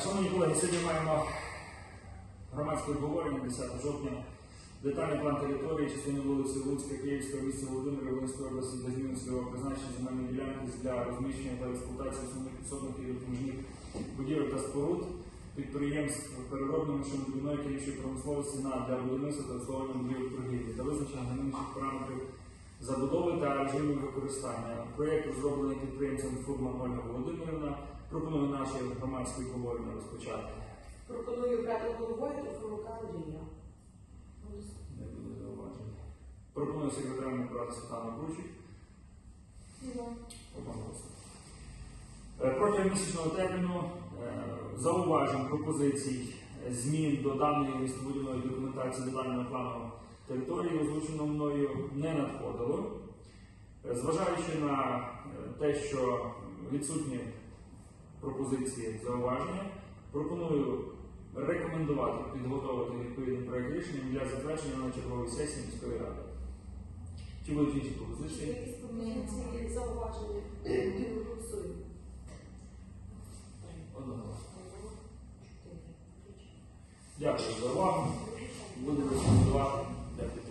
Колеги, сьогодні маємо громадське обговорення 10 жовтня. Детальний план території, частини вулиці Луцька, Київського, міста Володимира, Волинської області зміни призначення земельної ділянки для розміщення та експлуатації основних підсобних і допоміжних будівель та споруд, підприємств переробної машинобудівної та іншої промисловості на для будівництва та обслуговування будівель торгівлі та визначення граничних параметрів забудови та режимів використання. Проєкт розроблений підприємцем Фурман Ольга Володимирівна. Пропоную наші громадські обговорення розпочати. Пропоную брати головою Форука Андрія. Не буде зауважень. Пропоную секретарем брати Світлану Бручик. Е, Протягом місячного терміну е, зауважень, пропозицій, змін до даної містобудівної документації детального плану території, озвученого мною, не надходило. Е, Зважаючи на те, що відсутні пропозиції зауваження, пропоную рекомендувати підготовити відповідний проект рішення для затвердження на черговій сесії міської ради. Чи будуть інші пропозиції? пропозиції, зауваження? Голосуємо. Дякую за увагу. Буду рекомендувати підтримки.